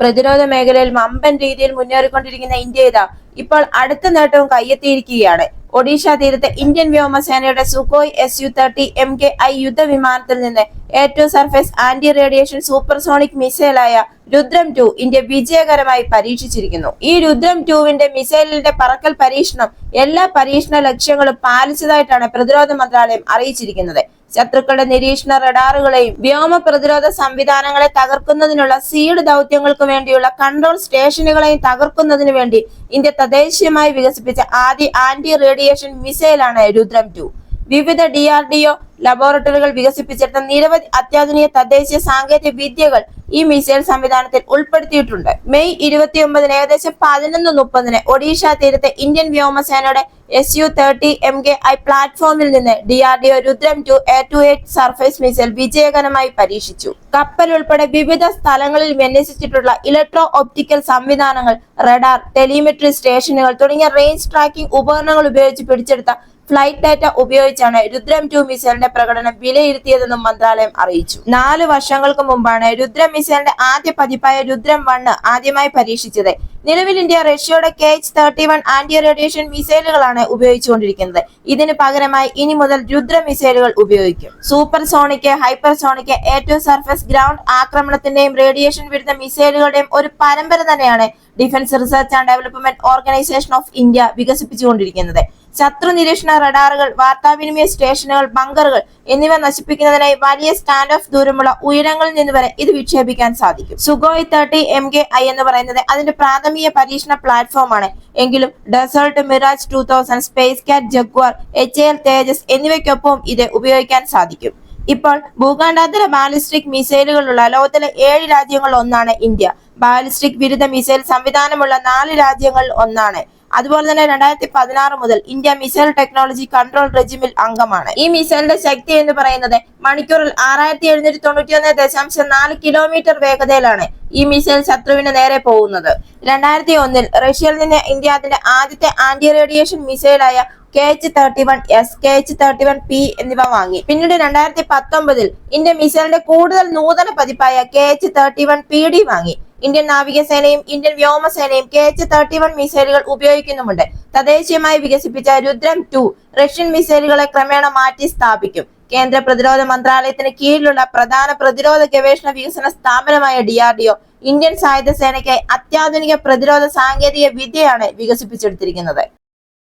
പ്രതിരോധ മേഖലയിൽ വമ്പൻ രീതിയിൽ മുന്നേറിക്കൊണ്ടിരിക്കുന്ന ഇന്ത്യ ഇതാ ഇപ്പോൾ അടുത്ത നേട്ടവും കയ്യെത്തിയിരിക്കുകയാണ് ഒഡീഷ തീരത്തെ ഇന്ത്യൻ വ്യോമസേനയുടെ Sukhoi S U thirty M K I യുദ്ധവിമാനത്തിൽ നിന്ന് ഏറ്റവും സർഫേസ് ആന്റി റേഡിയേഷൻ സൂപ്പർസോണിക് മിസൈലായ രുദ്രം ടു ഇന്ത്യ വിജയകരമായി പരീക്ഷിച്ചിരിക്കുന്നു. ഈ രുദ്രം ടുവിന്റെ മിസൈലിന്റെ പറക്കൽ പരീക്ഷണം എല്ലാ പരീക്ഷണ ലക്ഷ്യങ്ങളും പാലിച്ചതായിട്ടാണ് പ്രതിരോധ മന്ത്രാലയം അറിയിച്ചിരിക്കുന്നത്. ശത്രുക്കളുടെ നിരീക്ഷണ റഡാറുകളെയും വ്യോമ പ്രതിരോധ സംവിധാനങ്ങളെ തകർക്കുന്നതിനുള്ള സീഡ് ദൗത്യങ്ങൾക്ക് വേണ്ടിയുള്ള കൺട്രോൾ സ്റ്റേഷനുകളെയും തകർക്കുന്നതിന് വേണ്ടി ഇന്ത്യ തദ്ദേശീയമായി വികസിപ്പിച്ച ആദ്യ ആന്റി റേഡിയേഷൻ മിസൈലാണ് രുദ്രം ടു. വിവിധ ഡി ആർ ഡി ഒ ലബോറട്ടറികൾ വികസിപ്പിച്ചെടുത്ത നിരവധി അത്യാധുനിക തദ്ദേശീയ സാങ്കേതിക വിദ്യകൾ ഈ മിസൈൽ സംവിധാനത്തിൽ ഉൾപ്പെടുത്തിയിട്ടുണ്ട്. മെയ് ഇരുപത്തിയൊമ്പതിന് ഏകദേശം പതിനൊന്ന് മുപ്പതിന് ഒഡീഷ തീരത്തെ ഇന്ത്യൻ വ്യോമസേനയുടെ S U thirty M K I പ്ലാറ്റ്ഫോമിൽ നിന്ന് D R D O Rudram two A two eight surface missile വിജയകരമായി പരീക്ഷിച്ചു. കപ്പൽ ഉൾപ്പെടെ വിവിധ സ്ഥലങ്ങളിൽ വിന്യസിച്ചിട്ടുള്ള ഇലക്ട്രോ ഒപ്റ്റിക്കൽ സംവിധാനങ്ങൾ റഡാർ ടെലിമെട്രി സ്റ്റേഷനുകൾ തുടങ്ങിയ റേഞ്ച് ട്രാക്കിംഗ് ഉപകരണങ്ങൾ ഉപയോഗിച്ച് പിടിച്ചെടുത്ത ഫ്ലൈറ്റ് ഡാറ്റ ഉപയോഗിച്ചാണ് രുദ്രം ടു മിസൈലിന്റെ പ്രകടനം വിലയിരുത്തിയതെന്നും മന്ത്രാലയം അറിയിച്ചു. നാല് വർഷങ്ങൾക്ക് മുമ്പാണ് രുദ്രം മിസൈലിന്റെ ആദ്യ പതിപ്പായ രുദ്രം വണ്ണ് ആദ്യമായി പരീക്ഷിച്ചത്. നിലവിൽ ഇന്ത്യ റഷ്യയുടെ K H thirty one anti radiation മിസൈലുകളാണ് ഉപയോഗിച്ചുകൊണ്ടിരിക്കുന്നത്. ഇതിന് പകരമായി ഇനി മുതൽ രുദ്ര മിസൈലുകൾ ഉപയോഗിക്കും. സൂപ്പർ സോണിക് ഹൈപ്പർ സോണിക് ഏറ്റവും സർഫസ് ഗ്രൗണ്ട് ആക്രമണത്തിന്റെയും റേഡിയേഷൻ വിരുദ്ധ മിസൈലുകളുടെയും ഒരു പരമ്പര തന്നെയാണ് defence research and development organisation of India വികസിപ്പിച്ചുകൊണ്ടിരിക്കുന്നത്. ശത്രു നിരീക്ഷണ റഡാറുകൾ വാർത്താവിനിമയ സ്റ്റേഷനുകൾ ബങ്കറുകൾ എന്നിവ നശിപ്പിക്കുന്നതിനായി വലിയ സ്റ്റാൻഡ് ഓഫ് ദൂരമുള്ള ഉയരങ്ങളിൽ നിന്ന് വരെ ഇത് വിക്ഷേപിക്കാൻ സാധിക്കും. Sukhoi thirty M K I എന്ന് പറയുന്നത് അതിന്റെ പ്രാഥമിക പരീക്ഷണ പ്ലാറ്റ്ഫോമാണ്. എങ്കിലും desert Mirage two thousand SEPECAT Jaguar H L Tejas എന്നിവയ്ക്കൊപ്പം ഇത് ഉപയോഗിക്കാൻ സാധിക്കും. ഇപ്പോൾ ഭൂഖണ്ഡാന്തര ബാലിസ്റ്റിക് മിസൈലുകളുള്ള ലോകത്തിലെ ഏഴ് രാജ്യങ്ങളിൽ ഒന്നാണ് ഇന്ത്യ. ബാലിസ്റ്റിക് വിരുദ്ധ മിസൈൽ സംവിധാനമുള്ള നാല് രാജ്യങ്ങളിൽ ഒന്നാണ്. അതുപോലെ തന്നെ രണ്ടായിരത്തി പതിനാറ് മുതൽ ഇന്ത്യ മിസൈൽ ടെക്നോളജി കൺട്രോൾ റെജിമിൽ അംഗമാണ്. ഈ മിസൈലിന്റെ ശക്തി എന്ന് പറയുന്നത് മണിക്കൂറിൽ ആറായിരത്തി എഴുന്നൂറ്റി തൊണ്ണൂറ്റി ഒന്ന് ദശാംശം നാല് കിലോമീറ്റർ വേഗതയിലാണ് ഈ മിസൈൽ ശത്രുവിന് നേരെ പോകുന്നത്. രണ്ടായിരത്തി ഒന്നിൽ റഷ്യയിൽ നിന്ന് ഇന്ത്യ അതിന്റെ ആദ്യത്തെ anti radiation മിസൈലായ K H thirty one S K H thirty one P എന്നിവ വാങ്ങി. പിന്നീട് രണ്ടായിരത്തി പത്തൊമ്പതിൽ ഇന്ത്യ മിസൈലിന്റെ കൂടുതൽ നൂതന പതിപ്പായ K H thirty one P D വാങ്ങി. ഇന്ത്യൻ നാവികസേനയും ഇന്ത്യൻ വ്യോമസേനയും കെ എച്ച് തേർട്ടി വൺ മിസൈലുകൾ ഉപയോഗിക്കുന്നുമുണ്ട്. തദ്ദേശീയമായി വികസിപ്പിച്ച രുദ്രം ടു റഷ്യൻ മിസൈലുകളെ ക്രമേണ മാറ്റി സ്ഥാപിക്കും. കേന്ദ്ര പ്രതിരോധ മന്ത്രാലയത്തിന് കീഴിലുള്ള പ്രധാന പ്രതിരോധ ഗവേഷണ വികസന സ്ഥാപനമായ ഡിആർഡിഒ ഇന്ത്യൻ സായുധ സേനയ്ക്കായി അത്യാധുനിക പ്രതിരോധ സാങ്കേതിക വിദ്യയാണ് വികസിപ്പിച്ചെടുത്തിരിക്കുന്നത്.